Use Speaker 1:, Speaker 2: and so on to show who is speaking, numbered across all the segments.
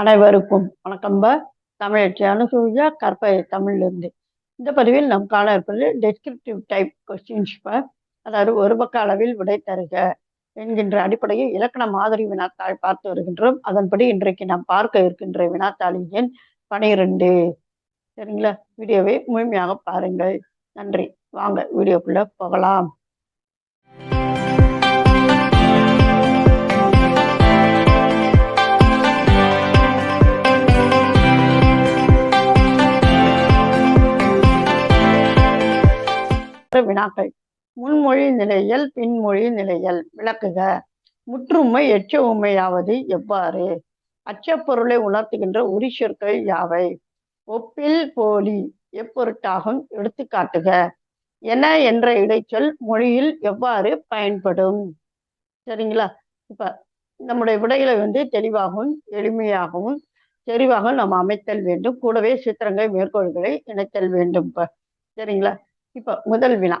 Speaker 1: அனைவருக்கும் வணக்கம்ப தமிழ் அனுசூயா கற்பை தமிழிலிருந்து. இந்த பதிவில் நாம் காண இருப்பது டெஸ்கிரிப்டிவ் டைப் கொஸ்டின்ஸ் அதாவது ஒரு பக்க அளவில் விடை தருக என்கின்ற அடிப்படையில் இலக்கண மாதிரி வினாத்தாள் பார்த்து வருகின்றோம். அதன்படி இன்றைக்கு நாம் பார்க்க இருக்கின்ற வினாத்தாளின் எண் பனிரெண்டு. சரிங்களா? வீடியோவை முழுமையாக பாருங்கள். நன்றி. வாங்க வீடியோக்குள்ள போகலாம். வினாக்கள். முன்மொழி நிலையல் பின்மொழி நிலையல். விளக்குக. முற்றுமை எச்ச உண்மையாவது எவ்வாறு? அச்சப்பொருளை உணர்த்துகின்ற உரி சொற்கள் யாவை? ஒப்பில் போலி எப்பொருட்டாகும்? எடுத்துக்காட்டுக. என என்ற இடைச்சொல் மொழியில் எவ்வாறு பயன்படும்? சரிங்களா? இப்ப நம்முடைய விடைகளை வந்து தெளிவாகவும் எளிமையாகவும் தெளிவாக நாம் அமைத்தல் வேண்டும். கூடவே சித்திரங்கள் மேற்கோள்களை இணைத்தல் வேண்டும். இப்ப சரிங்களா? இப்ப முதல் வினா.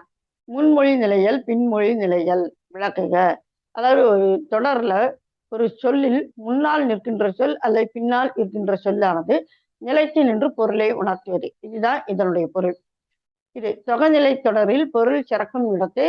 Speaker 1: முன்மொழி நிலையல் பின்மொழி நிலையல் விளக்குக. அதாவது ஒரு தொடர்ல ஒரு சொல்லில் முன்னால் நிற்கின்ற சொல் அல்லது பின்னால் இருக்கின்ற சொல்லானது நிலைத்து நின்று பொருளை உணர்த்துவது. இதுதான் இதனுடைய பொருள். இது தொகைநிலை தொடரில் பொருள் சிறக்கும் இடத்தை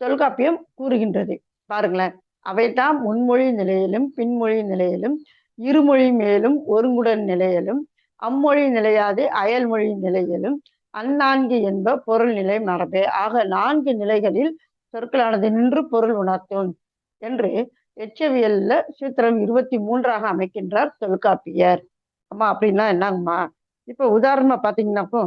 Speaker 1: தொல்காப்பியம் கூறுகின்றது. பாருங்களேன். அவைதான் முன்மொழி நிலையிலும் பின்மொழி நிலையிலும் இருமொழி மேலும் ஒருங்குடன் நிலையிலும் அம்மொழி நிலையாது அயல்மொழி நிலையிலும் அந்நான்கு என்ப பொருள் நிலை மரபு. ஆக நான்கு நிலைகளில் சொற்களானது நின்று பொருள் உணர்த்தும் என்று எச்சவியல்ல சூத்திரம் இருபத்தி மூன்றாக அமைக்கின்றார் தொல்காப்பியர். அம்மா அப்படின்னா என்னங்கம்மா? இப்ப உதாரணமா பாத்தீங்கன்னாக்கோ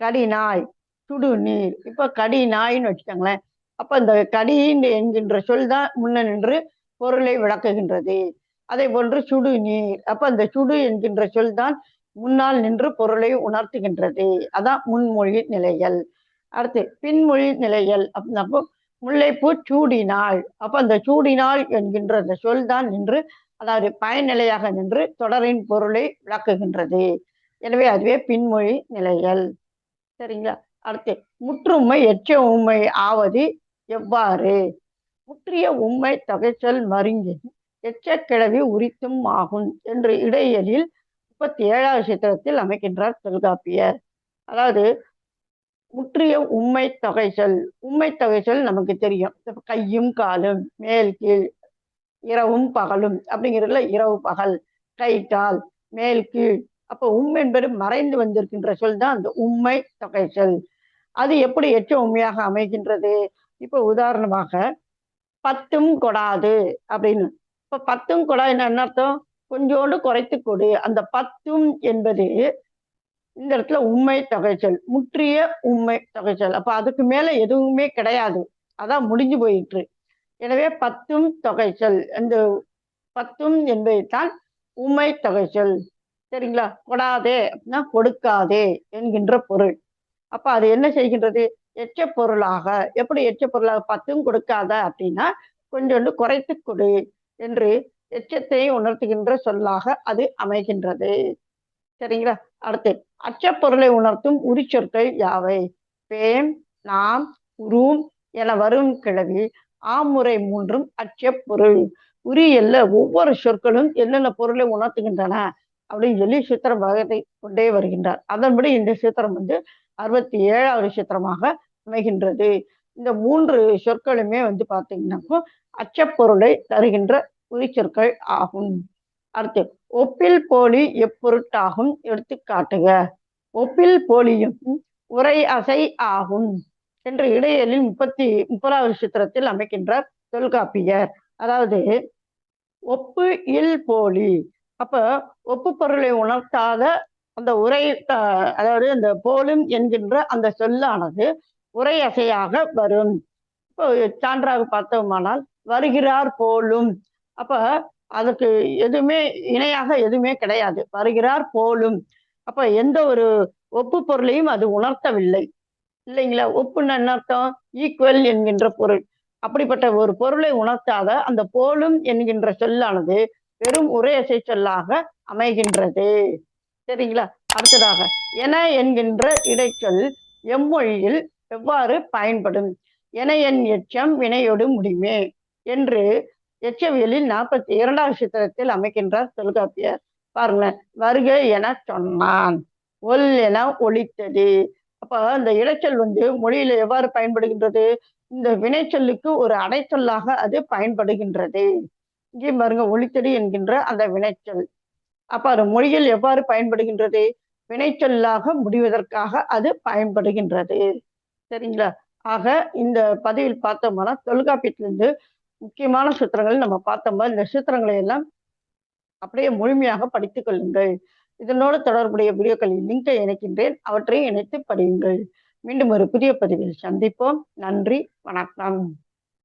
Speaker 1: கடி நாய் சுடு நீர் இப்ப கடி நாய்ன்னு வச்சுக்கோங்களேன். அப்ப இந்த கடி என்கின்ற சொல் தான் முன்ன நின்று பொருளை விளக்குகின்றது. அதே போன்று சுடு நீர் அப்ப அந்த சுடு என்கின்ற சொல் தான் முன்னால் நின்று பொருளை உணர்த்துகின்றது. அதான் முன்மொழி நிலையல். அடுத்து பின்மொழி நிலையல். அப்படின்னப்போ முல்லைப்பூ சூடினாள். அப்ப அந்த சூடினாள் என்கின்ற அந்த சொல் தான் நின்று அதாவது பயனிலையாக நின்று தொடரின் பொருளை விளக்குகின்றது. எனவே அதுவே பின்மொழி நிலையல். சரிங்களா? அடுத்து முற்றுமை எச்ச உண்மை ஆவது எவ்வாறு? முற்றிய உண்மை தொகைச்சொல் மருங்கின் எச்சக்கிழவி உரித்தும் ஆகும் என்று இடையலில் முப்பத்தி ஏழாவது சித்திரத்தில் அமைக்கின்றார் தொல்காப்பியர். அதாவது முற்றிய உண்மை தொகை சொல் உண்மை தொகை சொல் நமக்கு தெரியும். கையும் காலும் மேல் கீழ் இரவும் பகலும் அப்படிங்கிறதுல இரவு பகல் கை கால் மேல் கீழ். அப்போ உண்மை என்பது மறைந்து வந்திருக்கின்ற சொல் தான் அந்த உண்மை தொகை சொல் அது எப்படி எச்ச உண்மையாக அமைகின்றது? இப்போ உதாரணமாக பத்தும் கொடாது அப்படின்னு. இப்போ பத்தும் கொடா என்ன அர்த்தம்? கொஞ்சோண்டு குறைத்து கொடு. அந்த பத்தும் என்பது இந்த இடத்துல உண்மை தொகைச்சல் முற்றிய உண்மை தொகைச்சல். அப்ப அதுக்கு மேல எதுவுமே கிடையாது. அதான் முடிஞ்சு போயிற்று. எனவே பத்தும் தொகைச்சல். அந்த பத்தும் என்பதைத்தான் உண்மை தொகைச்சல். சரிங்களா? கொடாதே அப்படின்னா கொடுக்காதே என்கின்ற பொருள். அப்ப அது என்ன செய்கின்றது? எச்ச பொருளாக எப்படி எச்ச பொருளாக பத்தும் கொடுக்காத அப்படின்னா கொஞ்சோண்டு குறைத்து கொடு என்று எச்சத்தை உணர்த்துகின்ற சொல்லாக அது அமைகின்றது. சரிங்களா? அடுத்து அச்சப்பொருளை உணர்த்தும் உரிச்சொற்கள் யாவை? பேம் நாம் உரும் என வரும் கிழவி ஆமுறை மூன்றும் அச்சப்பொருள் உரி எல்ல ஒவ்வொரு சொற்களும் என்னென்ன பொருளை உணர்த்துகின்றன? அப்படின்னு சொல்லி சித்திரம் வகத்தை கொண்டே வருகின்றார். அதன்படி இந்த சித்திரம் வந்து அறுபத்தி ஏழாவது சித்திரமாக அமைகின்றது. இந்த மூன்று சொற்களுமே வந்து பார்த்தீங்கன்னாக்கும் அச்சப்பொருளை தருகின்ற குறிச்சொற்கள் ஆகும். அடுத்து ஒப்பில் போலி எப்பொருட்டாகும்? எடுத்து காட்டுக. ஒப்பில் போலியும் உரை அசை ஆகும் என்ற இடையலில் முப்பத்தி முப்பதாவது சித்திரத்தில் அமைக்கின்ற தொல்காப்பியர். அதாவது ஒப்பு இல் போலி. அப்ப ஒப்பு பொருளை உணர்த்தாத அந்த உரை அதாவது அந்த போலும் என்கின்ற அந்த சொல்லானது உரை அசையாக வரும். இப்போ சான்றாக பார்த்தோமானால் வருகிறார் போலும். அப்ப அதுக்கு எதுவுமே இணையாக எதுவுமே கிடையாது. வருகிறார் போலும். அப்ப எந்த ஒரு ஒப்பு பொருளையும் அது உணர்த்தவில்லை. இல்லைங்களா? ஒப்புன்னு என்ன அர்த்தம்? ஈக்குவல் என்கின்ற பொருள். அப்படிப்பட்ட ஒரு பொருளை உணர்த்தாத அந்த போலும் என்கின்ற சொல்லானது வெறும் ஒரே அசை சொல்லாக அமைகின்றது. சரிங்களா? அடுத்ததாக என என்கின்ற இடைச்சொல் எம்மொழியில் எவ்வாறு பயன்படும்? என என் எச்சம் வினையோடு முடியுமே என்று எச்சவியலில் நாற்பத்தி இரண்டாவது சித்திரத்தில் அமைக்கின்றார் தொல்காப்பியர். பாருங்களேன் வருக என சொன்னான் ஒல் என ஒழித்தது அப்ப அந்த இடைச்சொல் வந்து மொழியில எவ்வாறு பயன்படுகின்றது? இந்த வினைச்சொல்லுக்கு ஒரு அடைச்சொல்லாக அது பயன்படுகின்றது. இங்கே பாருங்க ஒளித்தடி என்கின்ற அந்த வினைச்சொல். அப்ப அது மொழியில் எவ்வாறு பயன்படுகின்றது? வினைச்சொல்லாக முடிவதற்காக அது பயன்படுகின்றது. சரிங்களா? ஆக இந்த பதிவில் பார்த்தோம்னா தொல்காப்பியத்திலிருந்து முக்கியமான சூத்திரங்கள் நம்ம பார்த்தோம்னா இந்த சூத்திரங்களை எல்லாம் அப்படியே முழுமையாக படித்துக் கொள்ளுங்கள். இதனோடு தொடர்புடைய வீடியோக்களின் லிங்கை இணைக்கின்றேன். அவற்றை இணைத்து படியுங்கள். மீண்டும் ஒரு புதிய பதிவில் சந்திப்போம். நன்றி. வணக்கம்.